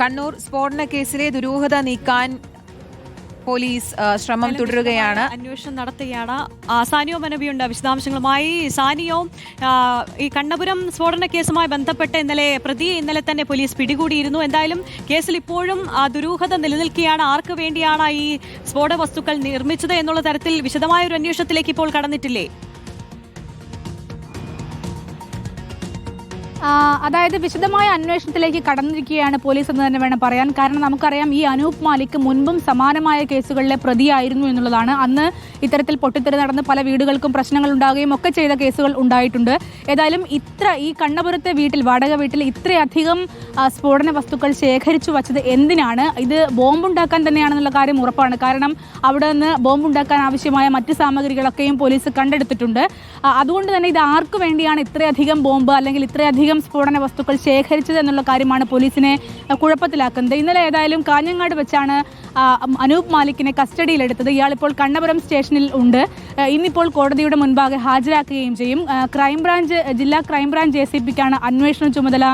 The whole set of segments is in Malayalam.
കണ്ണൂർ സ്ഫോടന കേസിലെ ദുരൂഹത നീക്കാൻ പോലീസ് ശ്രമം തുടരുകയാണ്. അന്വേഷണം നടത്തുകയാണ്. സാനിയോ മനബിയുണ്ട് വിശദാംശങ്ങളുമായി സാനിയോ ഈ കണ്ണപുരം സ്ഫോടന കേസുമായി ബന്ധപ്പെട്ട് ഇന്നലെ പ്രതിയെ ഇന്നലെ തന്നെ പോലീസ് പിടികൂടിയിരുന്നു. എന്തായാലും കേസിൽ ഇപ്പോഴും ദുരൂഹത നിലനിൽക്കുകയാണ്. ആർക്ക് വേണ്ടിയാണ് ഈ സ്ഫോട വസ്തുക്കൾ നിർമ്മിച്ചത് എന്നുള്ള തരത്തിൽ വിശദമായ ഒരു അന്വേഷണത്തിലേക്ക് ഇപ്പോൾ കടന്നിട്ടില്ലേ? അതായത് വിശദമായ അന്വേഷണത്തിലേക്ക് കടന്നിരിക്കുകയാണ് പോലീസ് എന്ന് തന്നെ വേണം പറയാൻ. കാരണം നമുക്കറിയാം ഈ അനൂപ് മാലിക് മുൻപും സമാനമായ കേസുകളിലെ പ്രതിയായിരുന്നു എന്നുള്ളതാണ്. അന്ന് ഇത്തരത്തിൽ പൊട്ടിത്തെറി നടന്ന് പല വീടുകൾക്കും പ്രശ്നങ്ങൾ ഉണ്ടാകുകയും ഒക്കെ ചെയ്ത കേസുകൾ ഉണ്ടായിട്ടുണ്ട്. ഏതായാലും ഇത്ര ഈ കണ്ണപുരത്തെ വീട്ടിൽ വാടക വീട്ടിൽ ഇത്രയധികം സ്ഫോടന വസ്തുക്കൾ ശേഖരിച്ചു വച്ചത് എന്തിനാണ്? ഇത് ബോംബുണ്ടാക്കാൻ തന്നെയാണെന്നുള്ള കാര്യം ഉറപ്പാണ്. കാരണം അവിടെ നിന്ന് ബോംബുണ്ടാക്കാൻ ആവശ്യമായ മറ്റ് സാമഗ്രികളൊക്കെയും പോലീസ് കണ്ടെടുത്തിട്ടുണ്ട്. അതുകൊണ്ട് തന്നെ ഇത് ആർക്കു വേണ്ടിയാണ് ഇത്രയധികം ബോംബ് അല്ലെങ്കിൽ ഇത്രയധികം സ്ഫോടന വസ്തുക്കൾ ശേഖരിച്ചത് എന്നുള്ള കാര്യമാണ് പോലീസിനെ കുഴപ്പത്തിലാക്കുന്നത്. ഇന്നലെ ഏതായാലും കാഞ്ഞങ്ങാട് വെച്ചാണ് അനൂപ് മാലിക്കിനെ കസ്റ്റഡിയിലെടുത്തത്. ഇയാളിപ്പോൾ കണ്ണപുരം സ്റ്റേഷനിൽ ഉണ്ട്. ഇന്നിപ്പോൾ കോടതിയുടെ മുൻപാകെ ഹാജരാക്കുകയും ചെയ്യും. ക്രൈംബ്രാഞ്ച് ജില്ലാ ക്രൈംബ്രാഞ്ച് എ സി പിക്കാണ് അന്വേഷണ ചുമതല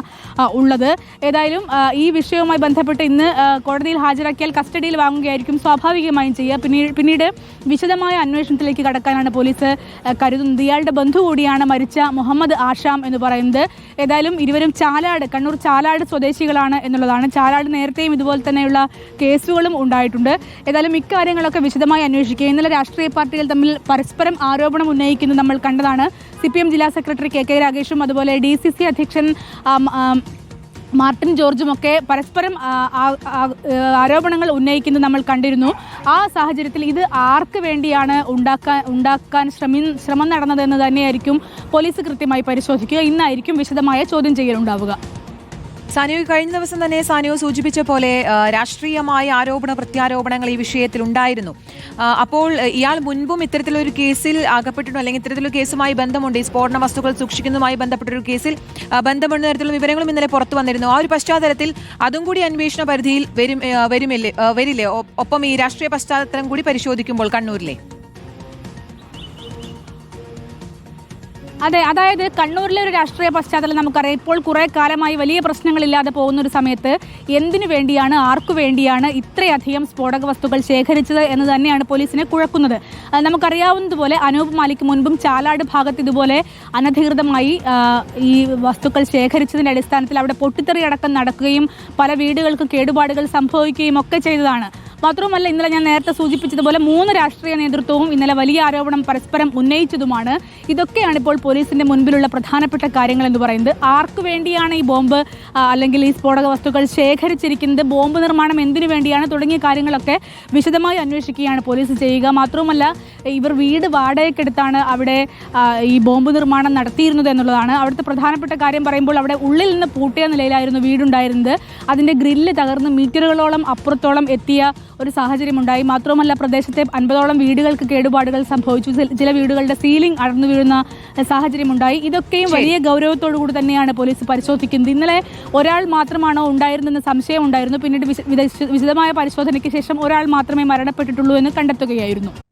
ഉള്ളത്. ഏതായാലും ഈ വിഷയവുമായി ബന്ധപ്പെട്ട് ഇന്ന് കോടതിയിൽ ഹാജരാക്കിയാൽ കസ്റ്റഡിയിൽ വാങ്ങുകയായിരിക്കും. സ്വാഭാവികമായും ചെയ്യുക. പിന്നീട് പിന്നീട് വിശദമായ അന്വേഷണത്തിലേക്ക് കടക്കാനാണ് പോലീസ് കരുതുന്നത്. ഇയാളുടെ ബന്ധു കൂടിയാണ് മരിച്ച മുഹമ്മദ് ആഷാം എന്ന് പറയുന്നത്. ഏതായാലും ഇരുവരും ചാലാട് കണ്ണൂർ ചാലാട് സ്വദേശികളാണ് എന്നുള്ളതാണ്. ചാലാട് നേരത്തെയും ഇതുപോലെ തന്നെയുള്ള കേസുകളും ഉണ്ടായിട്ടുണ്ട്. ഏതായാലും ഇക്കാര്യങ്ങളൊക്കെ വിശദമായി അന്വേഷിക്കുക. ഇന്നലെ രാഷ്ട്രീയ പാർട്ടികൾ തമ്മിൽ പരസ്പരം ആരോപണം ഉന്നയിക്കുന്നത് നമ്മൾ കണ്ടതാണ്. സി ജില്ലാ സെക്രട്ടറി കെ കെ രാഗേഷും അതുപോലെ ഡി അധ്യക്ഷൻ മാർട്ടിൻ ജോർജും ഒക്കെ പരസ്പരം ആരോപണങ്ങൾ ഉന്നയിക്കുന്നത് നമ്മൾ കണ്ടിരുന്നു. ആ സാഹചര്യത്തിൽ ഇത് ആർക്ക് വേണ്ടിയാണ് ഉണ്ടാക്കാൻ ഉണ്ടാക്കാൻ ശ്രമി ശ്രമം നടന്നതെന്ന് തന്നെയായിരിക്കും പോലീസ് കൃത്യമായി പരിശോധിക്കുക. ഇന്നായിരിക്കും വിശദമായ ചോദ്യം ചെയ്യലുണ്ടാവുക. സാനിയോ കഴിഞ്ഞ ദിവസം തന്നെ സാനിയോ സൂചിപ്പിച്ച പോലെ രാഷ്ട്രീയമായ ആരോപണ പ്രത്യാരോപണങ്ങൾ ഈ വിഷയത്തിൽ ഉണ്ടായിരുന്നു. അപ്പോൾ ഇയാൾ മുൻപും ഇത്തരത്തിലൊരു കേസിൽ അകപ്പെട്ടിട്ടുണ്ടോ അല്ലെങ്കിൽ ഇത്തരത്തിലൊരു കേസുമായി ബന്ധമുണ്ട്. ഈ സ്ഫോടന വസ്തുക്കൾ സൂക്ഷിക്കുന്നതുമായി ബന്ധപ്പെട്ടൊരു കേസിൽ ബന്ധമുണ്ട് തരത്തിലുള്ള വിവരങ്ങളും ഇന്നലെ പുറത്തു വന്നിരുന്നു. ആ ഒരു പശ്ചാത്തലത്തിൽ അതും കൂടി അന്വേഷണ പരിധിയിൽ വരും വരുമില്ലേ വരില്ലേ? ഒപ്പം ഈ രാഷ്ട്രീയ പശ്ചാത്തലം കൂടി പരിശോധിക്കുമ്പോൾ കണ്ണൂരിലെ. അതെ അതായത് കണ്ണൂരിലെ ഒരു രാഷ്ട്രീയ പശ്ചാത്തലം നമുക്കറിയാം. ഇപ്പോൾ കുറെ കാലമായി വലിയ പ്രശ്നങ്ങളില്ലാതെ പോകുന്ന ഒരു സമയത്ത് എന്തിനു വേണ്ടിയാണ് ആർക്കു വേണ്ടിയാണ് ഇത്രയധികം സ്ഫോടക വസ്തുക്കൾ ശേഖരിച്ചത് എന്ന് തന്നെയാണ് പോലീസിനെ കുഴക്കുന്നത്. നമുക്കറിയാവുന്നതുപോലെ അനൂപ് മാലിക് മുൻപും ചാലാട് ഭാഗത്ത് ഇതുപോലെ അനധികൃതമായി ഈ വസ്തുക്കൾ ശേഖരിച്ചതിന്റെ അടിസ്ഥാനത്തിൽ അവിടെ പൊട്ടിത്തെറി അടക്കം നടക്കുകയും പല വീടുകൾക്ക് കേടുപാടുകൾ സംഭവിക്കുകയും ഒക്കെ ചെയ്തതാണ്. മാത്രവുമല്ല ഇന്നലെ ഞാൻ നേരത്തെ സൂചിപ്പിച്ചതുപോലെ മൂന്ന് രാഷ്ട്രീയ നേതൃത്വവും ഇന്നലെ വലിയ ആരോപണം പരസ്പരം ഉന്നയിച്ചതുമാണ്. ഇതൊക്കെയാണ് ഇപ്പോൾ പോലീസിന്റെ മുൻപിലുള്ള പ്രധാനപ്പെട്ട കാര്യങ്ങൾ എന്ന് പറയുന്നത്. ആർക്കു വേണ്ടിയാണ് ഈ ബോംബ് അല്ലെങ്കിൽ ഈ സ്ഫോടക വസ്തുക്കൾ ശേഖരിച്ചിരിക്കുന്നത്? ബോംബ് നിർമ്മാണം എന്തിനു വേണ്ടിയാണ്? തുടങ്ങിയ കാര്യങ്ങളൊക്കെ വിശദമായി അന്വേഷിക്കുകയാണ് പോലീസ് ചെയ്യുക. മാത്രവുമല്ല ഇവർ വീട് വാടകയ്ക്കെടുത്താണ് അവിടെ ഈ ബോംബ് നിർമ്മാണം നടത്തിയിരുന്നത് എന്നുള്ളതാണ്. അവിടുത്തെ പ്രധാനപ്പെട്ട കാര്യം പറയുമ്പോൾ അവിടെ ഉള്ളിൽ നിന്ന് പൂട്ടിയ നിലയിലായിരുന്നു വീടുണ്ടായിരുന്നത്. അതിന്റെ ഗ്രില്ല് തകർന്ന് മീറ്ററുകളോളം അപ്പുറത്തോളം എത്തിയ ഒരു സാഹചര്യമുണ്ടായി. മാത്രമല്ല പ്രദേശത്തെ അൻപതോളം വീടുകൾക്ക് കേടുപാടുകൾ സംഭവിച്ചു. ചില- വീടുകളുടെ സീലിംഗ് അടർന്നു വീഴുന്ന സാഹചര്യമുണ്ടായി. ഇതൊക്കെയും വലിയ ഗൗരവത്തോടു കൂടി തന്നെയാണ് പോലീസ് പരിശോധിക്കുന്നത്. ഇന്നലെ ഒരാൾ മാത്രമാണോ ഉണ്ടായിരുന്നെന്ന് സംശയം ഉണ്ടായിരുന്നു പിന്നീട് വിശദമായ പരിശോധനയ്ക്ക് ശേഷം ഒരാൾ മാത്രമേ മരണപ്പെട്ടിട്ടുള്ളൂ എന്ന് കണ്ടെത്തുകയായിരുന്നു.